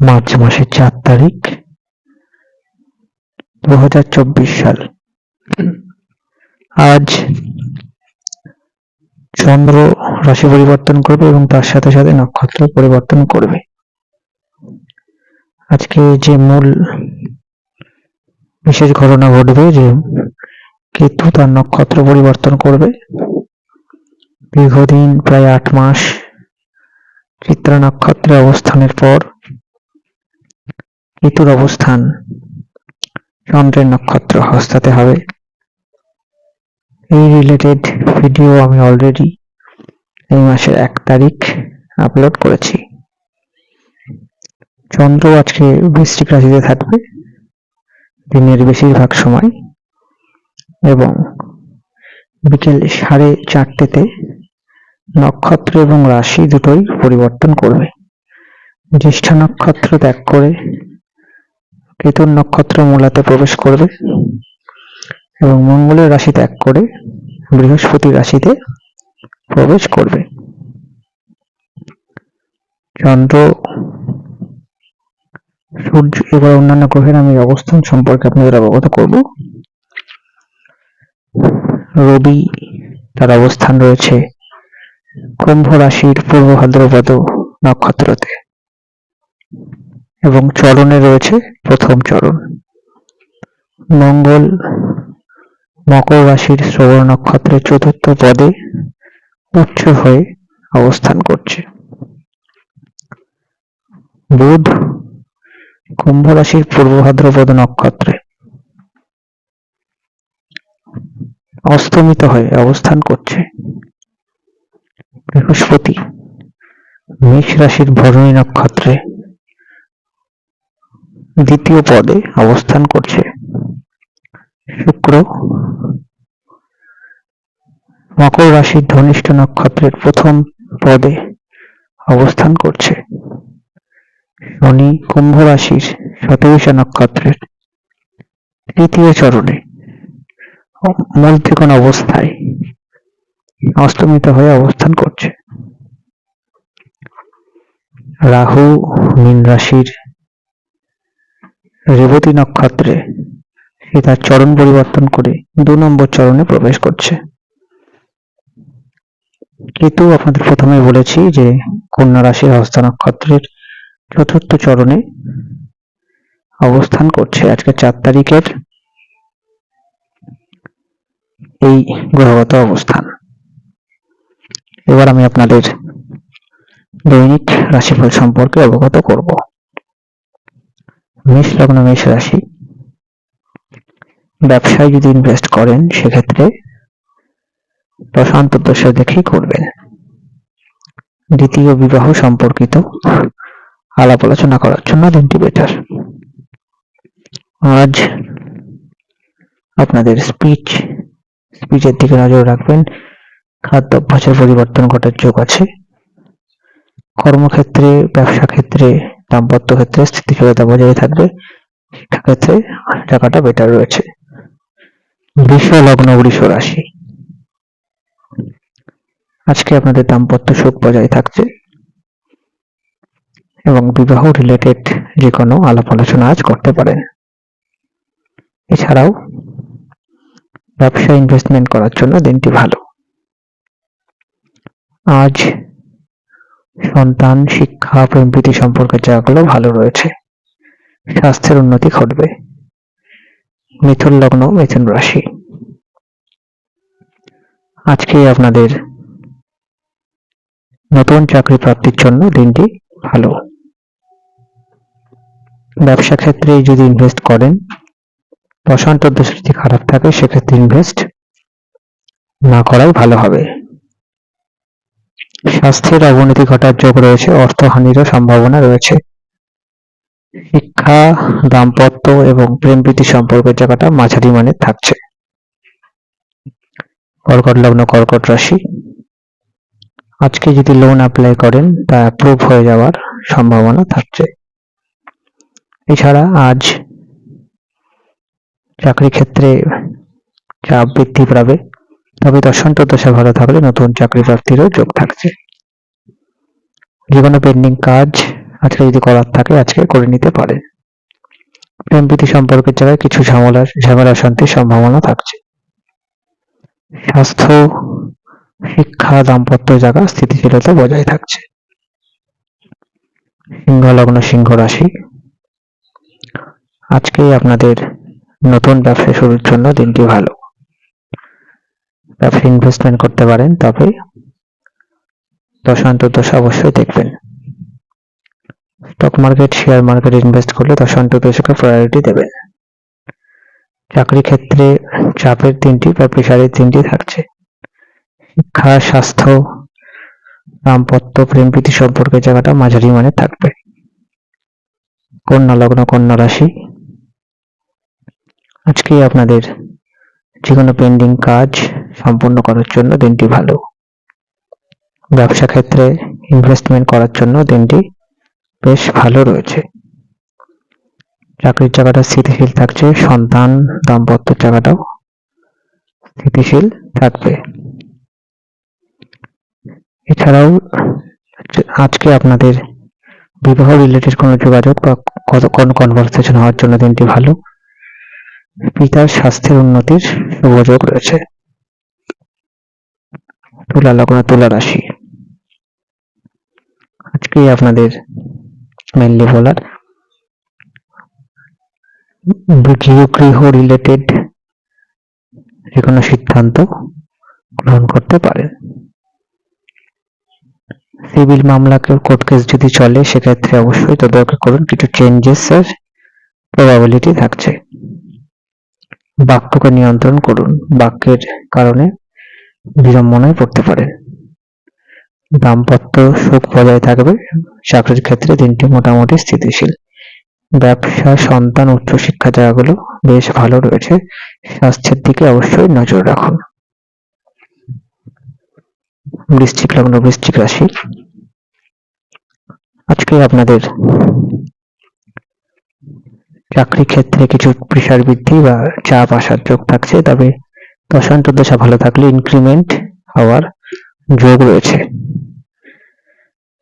March মাসের চার তারিখ দু হাজার চব্বিশ সাল। আজ চন্দ্র রাশি পরিবর্তন করবে এবং তার সাথে সাথে নক্ষত্র পরিবর্তন করবে। আজকে যে মূল বিশেষ ঘটনা ঘটবে যে কেতু তার নক্ষত্র পরিবর্তন করবে। দীর্ঘদিন প্রায় আট মাস চিত্রা নক্ষত্রে অবস্থানের পর কেতুর অবস্থান। চন্দ্রের নক্ষত্র হস্তাতে হবে। এই রিলেটেড ভিডিও আমি অলরেডি এই মাসের এক তারিখ আপলোড করেছি। চন্দ্র আজকে বৃশ্চিক রাশিতে থাকবে। দিনের বেশিরভাগ সময়। এবং বিকেল সাড়ে চারটেতে নক্ষত্র এবং রাশি দুটোই পরিবর্তন করবে। জ্যেষ্ঠা নক্ষত্র ত্যাগ করে কেতুর নক্ষত্র মূলাতে প্রবেশ করবে এবং মঙ্গলের রাশি ত্যাগ করে বৃহস্পতি রাশিতে প্রবেশ করবে। চন্দ্র, সূর্য এবার অন্যান্য গ্রহের আমি অবস্থান সম্পর্কে আপনাদের অবগত করব। রবি, তার অবস্থান রয়েছে কুম্ভ রাশির পূর্ব ভাদ্রপদ নক্ষত্রতে। এবং চরণে রয়েছে প্রথম চরণ। মঙ্গল মকর রাশির শ্রবণ নক্ষত্রের চতুর্থ পদে উচ্চ হয়ে অবস্থান করছে। বুধ কুম্ভ রাশির পূর্ব ভাদ্রপদ নক্ষত্রে অস্তমিত হয়ে অবস্থান করছে। বৃহস্পতি মেষ রাশির ভরণী নক্ষত্রে দ্বিতীয় পদে অবস্থান করছে। শুক্র, মকর রাশির ধনিষ্ঠ নক্ষত্রের প্রথম পদে অবস্থান করছে। শনি, কুম্ভ রাশির শতবিশা নক্ষত্রের তৃতীয় চরণে মূল ত্রিকোণ অবস্থায় অস্তমিত হয়ে অবস্থান করছে। রাহু, মীন রাশির রেবতী নক্ষত্রে সে তার চরণ পরিবর্তন করে দু নম্বর চরণে প্রবেশ করছে। কেতু আপনাদের প্রথমে বলেছি যে কন্যা রাশির হস্তা নক্ষত্রের চতুর্থ চরণে অবস্থান করছে আজকে চার তারিখের এই গ্রহগত অবস্থান। এবার আমি আপনাদের দৈনিক রাশিফল সম্পর্কে অবগত করব। মেষ লগ্ন মেষ রাশি। ব্যবসায় যদি ইনভেস্ট করেন, সেক্ষেত্রে দশা দেখেই করবেন। দ্বিতীয় বিবাহ সম্পর্কিত আলাপ আলোচনা করার জন্য দিনটি বেটার আজ আপনাদের স্পিচ স্পিচের দিকে নজর রাখবেন। খাদ্য অভ্যাসের পরিবর্তন ঘটার যোগ আছে। কর্মক্ষেত্রে, ব্যবসা ক্ষেত্রে দাম্পত্য ক্ষেত্রে স্থিতিশীলতা বজায় থাকবে। শিক্ষাক্ষেত্রে টাকাটা বেটার রয়েছে। বৃষ লগ্ন বৃষ রাশি আজকে আপনাদের দাম্পত্য সুখ বজায় থাকছে। এবং বিবাহ রিলেটেড যে কোনো আলাপ আলোচনা আজ করতে পারেন। এছাড়াও ব্যবসা ইনভেস্টমেন্ট করার জন্য দিনটি ভালো। আজ সন্তান, শিক্ষা প্রেমপ্রীতি সম্পর্কে জায়গাগুলো ভালো রয়েছে, স্বাস্থ্যের উন্নতি ঘটবে। মিথুন লগ্ন, মিথুন রাশি। আজকে আপনাদের নতুন চাকরি প্রাপ্তির জন্য দিনটি ভালো। ব্যবসা ক্ষেত্রে যদি ইনভেস্ট করেন, বসন্ত দশা যদি খারাপ থাকে, সেক্ষেত্রে ইনভেস্ট না করাই ভালো হবে। স্বাস্থ্যের অবনতি ঘটার যোগ রয়েছে, অর্থহানিরও সম্ভাবনা রয়েছে। শিক্ষা, দাম্পত্য এবং প্রেম প্রীতি সম্পর্কের জায়গাটা মাঝারি মানের থাকছে। কর্কট লগ্ন, কর্কট রাশি। আজকে যদি লোন অ্যাপ্লাই করেন, তা অ্যাপ্রুভ হয়ে যাওয়ার সম্ভাবনা থাকছে। এছাড়া আজ চাকরি ক্ষেত্রে চাপ বৃদ্ধি পাবে। তবে দশান্ত দশা ভালো থাকলে নতুন চাকরি প্রাপ্তিরও যোগ থাকছে। যে কোনো পেন্ডিং কাজ, আজকে যদি করার থাকে, আজকে করে নিতে পারে। প্রেম প্রীতি সম্পর্কের জায়গায় কিছু ঝামেলা ঝামেলা অশান্তির সম্ভাবনা থাকছে। স্বাস্থ্য, শিক্ষা, দাম্পত্য জায়গা স্থিতিশীলতা বজায় থাকছে। সিংহ লগ্ন সিংহ রাশি। আজকে আপনাদের নতুন ব্যবসা শুরুর জন্য দিনটি ভালো। ব্যবসা ইনভেস্টমেন্ট করতে পারেন তবে দশান্ত দশা অবশ্যই দেখবেন। Stock market share market invest করলে দশান্ত দশকে প্রায়োরিটি দেবেন। চাকরি ক্ষেত্রে চাপের দিনটি বা প্রেশারের দিনটি থাকছে। শিক্ষা, স্বাস্থ্য, দাম্পত্য প্রেম প্রীতি সম্পর্কের জায়গাটা মাঝারি মানে থাকবে। কন্যা লগ্ন, কন্যা রাশি। আজকে আপনাদের যে কোনো পেন্ডিং কাজ সম্পূর্ণ করার জন্য দিনটি ভালো। ব্যবসা ক্ষেত্রে ইনভেস্টমেন্ট করার জন্য দিনটি বেশ ভালো রয়েছে। চাকরির জায়গাটা স্থিতিশীল থাকছে, সন্তান দাম্পত্য জায়গাটাও স্থিতিশীল থাকবে। এছাড়াও আজকে আপনাদের বিবাহ রিলেটেড কোনো যোগাযোগ বা কোনো কনভারসেশন হওয়ার জন্য দিনটি ভালো। পিতার স্বাস্থ্যের উন্নতির সুযোগ রয়েছে। তুলা লগ্ন, তুলা রাশি। আজকে আপনাদের মেনলি বলার গৃহ রিলেটেড যে কোনো সিদ্ধান্ত গ্রহণ করতে পারেন। সিভিল মামলা কোর্ট কেস যদি চলে, সেক্ষেত্রে অবশ্যই তদারকি করুন। কিছু চেঞ্জেস এর প্রবাবিলিটি থাকছে। বাক্যকে নিয়ন্ত্রণ করুন। বাক্যের কারণে বিড়ম্বনায় পড়তে পারে। দাম্পত্য সুখ বজায় থাকবে চাকরির ক্ষেত্রে দিনটি মোটামুটি স্থিতিশীল। ব্যবসা, সন্তান, উচ্চশিক্ষা জায়গাগুলো বেশ ভালো রয়েছে। স্বাস্থ্যের দিকে অবশ্যই নজর রাখুন। বৃশ্চিক লগ্ন, বৃশ্চিক রাশি। আজকে আপনাদের চাকরি ক্ষেত্রে কিছু প্রেশার বৃদ্ধি বা চাপ আসার যোগ থাকছে, তবে দশান্ত দশা ভালো থাকলে ইনক্রিমেন্ট হওয়ার যোগ রয়েছে।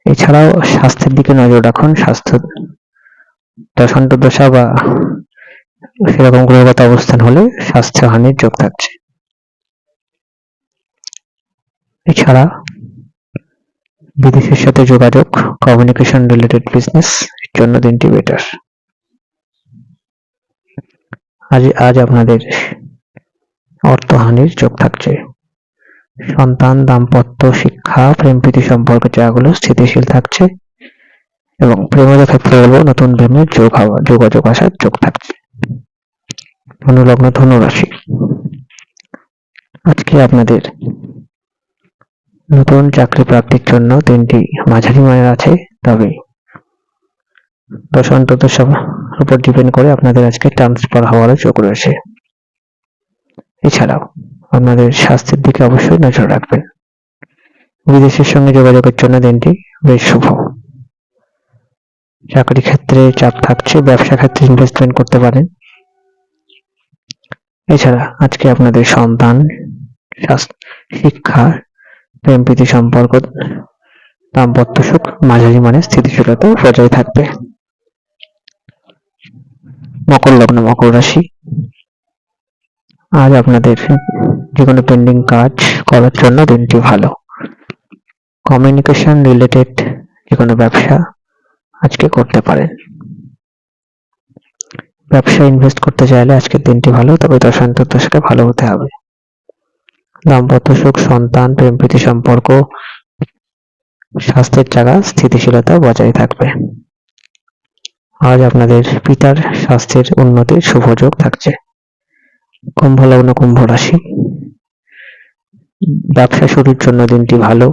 এছাড়াও স্বাস্থ্যের দিকে নজর রাখুন, স্বাস্থ্য দশান্ত দশা বা সেরকম গ্রহগত অবস্থান হলে স্বাস্থ্যহানির যোগ থাকছে। এছাড়া বিদেশের সাথে যোগাযোগ কমিউনিকেশন রিলেটেড বিজনেস এর জন্য দিনটি বেটার আজ আজ আপনাদের অর্থহানির যোগ থাকছে। সন্তান, দাম্পত্য, শিক্ষা প্রেম প্রীতি সম্পর্কে জায়গাগুলো স্থিতিশীল থাকছে এবং প্রেমের ক্ষেত্রে বলব নতুন প্রেমের যোগ হওয়া, যোগাযোগ আসার যোগ থাকছে। ধনুলগ্ন ধনু রাশি আজকে আপনাদের নতুন চাকরি প্রাপ্তির জন্য দিনটি মাঝারি মানের আছে, তবে দশ অন্তত দশার উপর ডিপেন্ড করে আপনাদের আজকে ট্রান্সফার হওয়ারও যোগ রয়েছে। এছাড়াও আপনাদের স্বাস্থ্যের দিকে অবশ্যই নজর রাখবেন। বিদেশের সঙ্গে যোগাযোগের জন্য দিনটি বেশ শুভ। চাকরি ক্ষেত্রে চাপ থাকছে, ব্যবসা ক্ষেত্রে ইনভেস্টমেন্ট করতে পারেন। এছাড়া আজকে আপনাদের সন্তান শিক্ষা, প্রেম প্রীতি সম্পর্ক, দাম্পত্য সুখ, মাঝারি মানে স্থিতিশীলতা বজায় থাকবে। মকর লগ্ন, মকর রাশি আজ আপনাদের যে কোনো পেন্ডিং কাজ করার জন্য দিনটি ভালো। কমিউনিকেশন রিলেটেড যে কোনো ব্যবসা আজকে করতে পারেন। ব্যবসা ইনভেস্ট করতে চাইলে আজকের দিনটি ভালো, তবে দশান্ত দশকে ভালো হতে হবে। দাম্পত্য সুখ, সন্তান, প্রেম, প্রীতি সম্পর্ক, স্বাস্থ্যের জায়গা স্থিতিশীলতা বজায় থাকবে। আজ আপনাদের পিতার স্বাস্থ্যের উন্নতির শুভ যোগ থাকছে। কুম্ভ লগ্ন কুম্ভ রাশি ব্যবসা শুরুর জন্য দিনটি ভালো।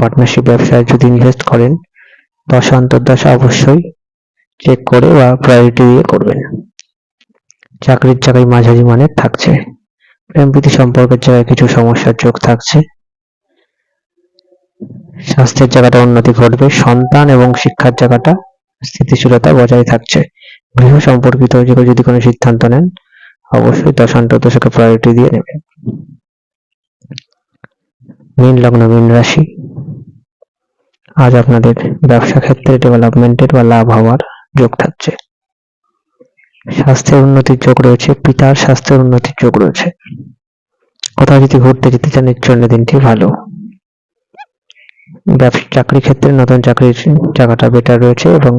পার্টনারশিপ ব্যবসায় যদি ইনভেস্ট করেন, দশা অন্তর্দশা অবশ্যই চেক করে বা প্রায়োরিটি দিয়ে করবেন। চাকরির জায়গায় মাঝারি মানের থাকছে। প্রেম প্রীতি সম্পর্কের জায়গায় কিছু সমস্যার যোগ থাকছে। স্বাস্থ্যের জায়গাটা উন্নতি ঘটবে। সন্তান এবং শিক্ষার জায়গাটা স্থিতিশীলতা বজায় থাকছে। গৃহ সম্পর্কিত যদি কোনো সিদ্ধান্ত নেন অবশ্যই দশান্ত দশকে প্রায়োরিটি দিয়ে নেবেন মীন লগ্ন, মীন রাশি। আজ আপনাদের ব্যবসা ক্ষেত্রে ডেভেলপমেন্টের বা লাভ হওয়ার যোগ থাকছে। স্বাস্থ্যের উন্নতির যোগ রয়েছে, পিতার স্বাস্থ্যের উন্নতির যোগ রয়েছে। কোথাও যদি ঘুরতে যেতে চান এর জন্য দিনটি ভালো। ব্যবসা চাকরি ক্ষেত্রে নতুন চাকরির জায়গাটা বেটার রয়েছে এবং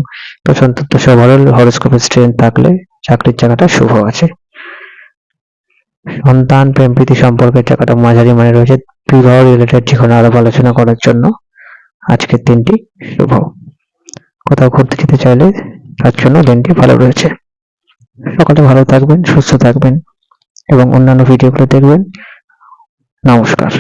প্রশান্ত ওভারঅল হরোস্কোপের স্ট্রেন থাকলে চাকরির জায়গাটা শুভ আছে। সন্তান, প্রেম, প্রীতি সম্পর্কের জায়গাটা মাঝারি মানে রয়েছে বিবাহ রিলেটেড যে কোনো আরও আলোচনা করার জন্য আজকের দিনটি শুভ। কোথাও ঘুরতে যেতে চাইলে তার জন্য দিনটি ভালো রয়েছে। সকালে ভালো থাকবেন, সুস্থ থাকবেন এবং অন্যান্য ভিডিওগুলো দেখবেন। নমস্কার।